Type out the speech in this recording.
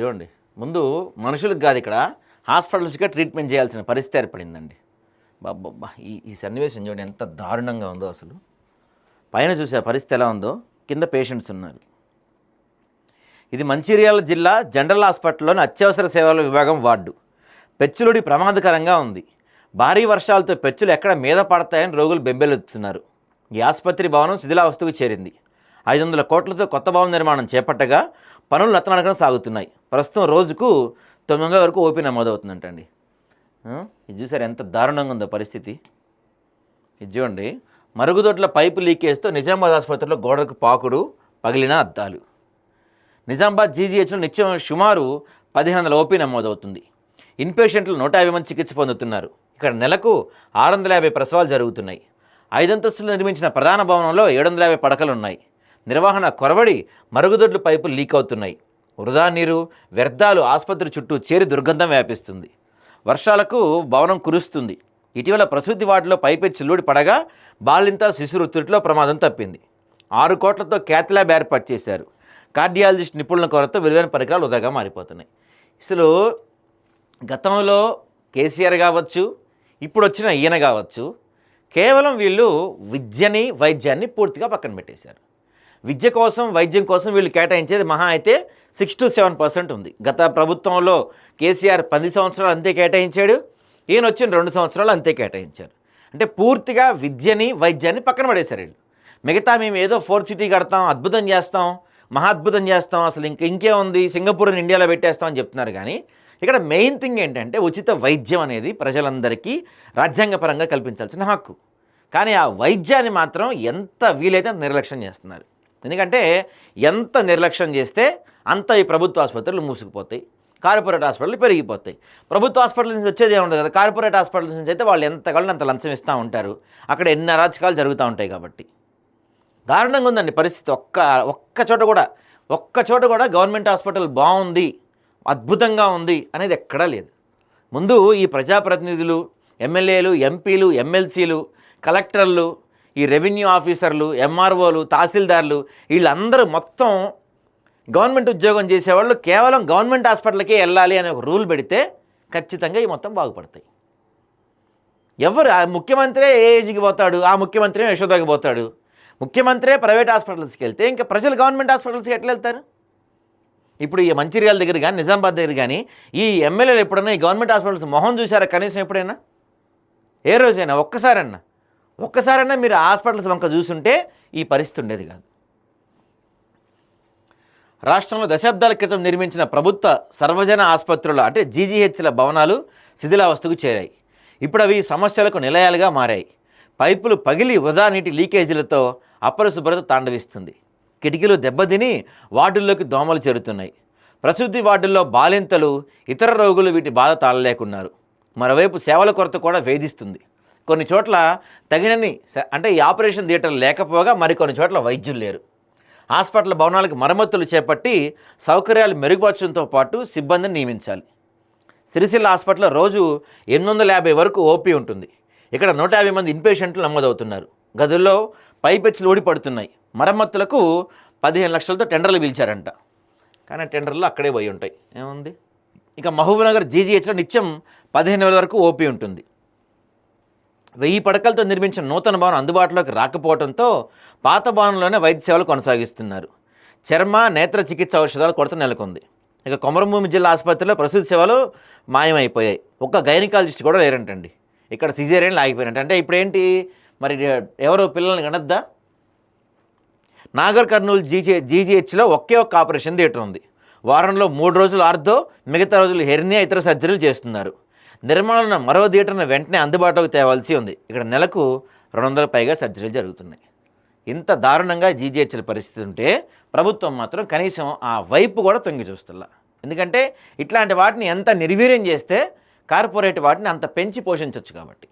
చూడండి. ముందు మనుషులకు కాదు ఇక్కడ హాస్పిటల్స్గా ట్రీట్మెంట్ చేయాల్సిన పరిస్థితి ఏర్పడిందండి. బాబ్బా ఈ ఈ సన్నివేశం చూడండి ఎంత దారుణంగా ఉందో అసలు. పైన చూసే పరిస్థితి ఎలా ఉందో కింద పేషెంట్స్ ఉన్నారు. ఇది మంచిర్యాల జిల్లా జనరల్ హాస్పిటల్లోని అత్యవసర సేవల విభాగం వార్డు. పెచ్చులుడి ప్రమాదకరంగా ఉంది. భారీ వర్షాలతో పెచ్చులు ఎక్కడ మీద పడతాయని రోగులు బెంబెలెత్తుతున్నారు ఈ ఆసుపత్రి భవనం శిథిలావస్థకు చేరింది. ఐదు వందల కోట్లతో కొత్త భవన నిర్మాణం చేపట్టగా పనులు నత్తనడకన సాగుతున్నాయి. ప్రస్తుతం రోజుకు తొమ్మిది వందల వరకు ఓపీ నమోదవుతుందంటండి. ఆ, ఇది చూసారు ఎంత దారుణంగా ఉందో పరిస్థితి. ఇది చూడండి. మరుగుదొడ్ల పైపు లీకేజ్తో నిజామాబాద్ ఆసుపత్రిలో గోడకు పాకుడు పగిలిన అద్దాలు. నిజామాబాద్ జీజీహెచ్లో నిత్యం సుమారు పదిహేను వందల ఓపీ నమోదవుతుంది. ఇన్పేషెంట్లు నూట యాభై మంది చికిత్స పొందుతున్నారు. ఇక్కడ నెలకు ఆరు వందల యాభై ప్రసవాలు జరుగుతున్నాయి. ఐదంతస్తులు నిర్మించిన ప్రధాన భవనంలో ఏడు వందల యాభై పడకలు ఉన్నాయి నిర్వహణ కొరవడి మరుగుదొడ్లు పైపులు లీక్ అవుతున్నాయి. వృధా నీరు వ్యర్థాలు ఆసుపత్రి చుట్టూ చేరి దుర్గంధం వ్యాపిస్తుంది. వర్షాలకు భవనం కురుస్తుంది. ఇటీవల ప్రసూతి వార్డులో పైపెచ్చి చిల్లుడి పడగా బాలింత శిశు రుతుడిలో ప్రమాదం తప్పింది. ఆరు కోట్లతో క్యాత్ ల్యాబ్ ఏర్పాటు చేశారు. కార్డియాలజిస్ట్ నిపుణుల కొరత విలువైన పరికరాలు వృధాగా మారిపోతున్నాయి. అసలు గతంలో కేసీఆర్ కావచ్చు ఇప్పుడు వచ్చిన ఈయన కావచ్చు కేవలం వీళ్ళు విద్యని వైద్యాన్ని పూర్తిగా పక్కన పెట్టేశారు. విద్య కోసం వైద్యం కోసం వీళ్ళు కేటాయించేది మహా అయితే సిక్స్ టు సెవెన్ పర్సెంట్ ఉంది. గత ప్రభుత్వంలో కేసీఆర్ పది సంవత్సరాలు అంతే కేటాయించాడు. ఈయన వచ్చిన రెండు సంవత్సరాలు అంతే కేటాయించారు. అంటే పూర్తిగా విద్యని వైద్యాన్ని పక్కన పడేశారు వీళ్ళు. మిగతా మేము ఏదో ఫోర్ సిటీ కడతాం అద్భుతం చేస్తాం మహాద్భుతం చేస్తాం అసలు ఇంక ఇంకే ఉంది సింగపూర్ని ఇండియాలో పెట్టేస్తాం అని చెప్తున్నారు కానీ ఇక్కడ మెయిన్ థింగ్ ఏంటంటే ఉచిత వైద్యం అనేది ప్రజలందరికీ రాజ్యాంగపరంగా కల్పించాల్సిన హక్కు. కానీ ఆ వైద్యాన్ని మాత్రం ఎంత వీలైతే నిర్లక్ష్యం చేస్తున్నారు. ఎందుకంటే ఎంత నిర్లక్ష్యం చేస్తే అంత ఈ ప్రభుత్వ ఆసుపత్రులు మూసుకుపోతాయి. కార్పొరేట్ హాస్పిటల్ పెరిగిపోతాయి. ప్రభుత్వ హాస్పిటల్ నుంచి వచ్చేది ఏముండదు కదా? కార్పొరేట్ హాస్పిటల్ నుంచి అయితే వాళ్ళు ఎంత కావాలని అంత లంచం ఇస్తూ ఉంటారు. అక్కడ ఎన్ని అరాచకాలు జరుగుతూ ఉంటాయి కాబట్టి. దారుణంగా ఉందండి పరిస్థితి. ఒక్క ఒక్క చోట కూడా ఒక్క చోట కూడా గవర్నమెంట్ హాస్పిటల్ బాగుంది అద్భుతంగా ఉంది అనేది ఎక్కడా లేదు. ముందు ఈ ప్రజాప్రతినిధులు ఎమ్మెల్యేలు ఎంపీలు ఎమ్మెల్సీలు కలెక్టర్లు ఈ రెవెన్యూ ఆఫీసర్లు ఎంఆర్ఓలు తహసీల్దార్లు వీళ్ళందరూ మొత్తం గవర్నమెంట్ ఉద్యోగం చేసేవాళ్ళు కేవలం గవర్నమెంట్ హాస్పిటల్కే వెళ్ళాలి అనే ఒక రూల్ పెడితే ఖచ్చితంగా ఈ మొత్తం బాగుపడతాయి. ఎవరు ఆ ముఖ్యమంత్రే ఏ ఏజ్కి పోతాడు? ఆ ముఖ్యమంత్రి యశోదకి పోతాడు. ముఖ్యమంత్రే ప్రైవేట్ హాస్పిటల్స్కి వెళ్తే ఇంకా ప్రజలు గవర్నమెంట్ హాస్పిటల్స్కి ఎట్లా వెళ్తారు? ఇప్పుడు ఈ మంచిర్యాల దగ్గర కానీ నిజామాబాద్ దగ్గర కానీ ఈ ఎమ్మెల్యేలు ఎప్పుడైనా ఈ గవర్నమెంట్ హాస్పిటల్స్ మొహం చూసారా కనీసం ఎప్పుడైనా? ఏ రోజైనా? ఒక్కసారన్నా? ఒక్కసారైనా మీరు హాస్పిటల్స్ వంక చూసుంటే ఈ పరిస్థితి ఉండేది కాదు. రాష్ట్రంలో దశాబ్దాల క్రితం నిర్మించిన ప్రభుత్వ సర్వజన ఆసుపత్రుల అంటే జీజీహెచ్ల భవనాలు శిథిలావస్థకు చేరాయి. ఇప్పుడు అవి సమస్యలకు నిలయాలుగా మారాయి. పైపులు పగిలి వృధా నీటి లీకేజీలతో అపరిశుభ్రత తాండవిస్తుంది. కిటికీలు దెబ్బతిని వార్డుల్లోకి దోమలు చేరుతున్నాయి. ప్రసూతి వార్డుల్లో బాలింతలు ఇతర రోగులు వీటి బాధ తాళలేకున్నారు. మరోవైపు సేవల కొరత కూడా వేధిస్తుంది. కొన్ని చోట్ల తగినన్ని స- అంటే ఈ ఆపరేషన్ థియేటర్లు లేకపోగా మరికొన్ని చోట్ల వైద్యులు లేరు. హాస్పిటల్ భవనాలకు మరమ్మతులు చేపట్టి సౌకర్యాలు మెరుగుపరచడంతో పాటు సిబ్బందిని నియమించాలి. సిరిసిల్ల హాస్పిటల్లో రోజు ఎనిమిది వందల యాభై వరకు ఓపీ ఉంటుంది. ఇక్కడ నూట యాభై మంది ఇన్పేషెంట్లు నమోదవుతున్నారు. గదుల్లో పైపెచ్చులు ఊడిపడుతున్నాయి. మరమ్మతులకు పదిహేను లక్షలతో టెండర్లు పిలిచారంట కానీ టెండర్లు అక్కడే పోయి ఉంటాయి. ఏముంది? ఇక మహబూబ్నగర్ జీజీహెచ్లో నిత్యం పదిహేను వేల వరకు ఓపీ ఉంటుంది. వెయ్యి పడకలతో నిర్మించిన నూతన భవనం అందుబాటులోకి రాకపోవడంతో పాత భవనంలోనే వైద్య సేవలు కొనసాగిస్తున్నారు. చర్మ నేత్ర చికిత్స ఔషధాల కొరత నెలకొంది. ఇక కొమరంభూమి జిల్లా ఆసుపత్రిలో ప్రసూతి సేవలు మాయమైపోయాయి. ఒక్క గైనకాలజిస్ట్ కూడా లేరంటండి. ఇక్కడ సిజేరియన్లు ఆగిపోయినట్టు. అంటే ఇప్పుడు ఏంటి మరి ఎవరు పిల్లల్ని కనద్దా? నాగర్ కర్నూలు జీజీ జీజీహెచ్లో ఒకే ఒక్క ఆపరేషన్ థియేటర్ ఉంది. వారంలో మూడు రోజులు ఆర్థో మిగతా రోజులు హెర్నియా ఇతర సర్జరీలు చేస్తున్నారు. నిర్మాణంలో మరో థియేటర్ను వెంటనే అందుబాటులోకి తేవాల్సి ఉంది. ఇక్కడ నెలకు రెండు వందల పైగా సర్జరీలు జరుగుతున్నాయి. ఇంత దారుణంగా జీజీహెచ్ల పరిస్థితి ఉంటే ప్రభుత్వం మాత్రం కనీసం ఆ వైపు కూడా తొంగి చూస్తుల్లా. ఎందుకంటే ఇట్లాంటి వాటిని ఎంత నిర్వీర్యం చేస్తే కార్పొరేట్ వాటిని అంత పెంచి పోషించవచ్చు కాబట్టి.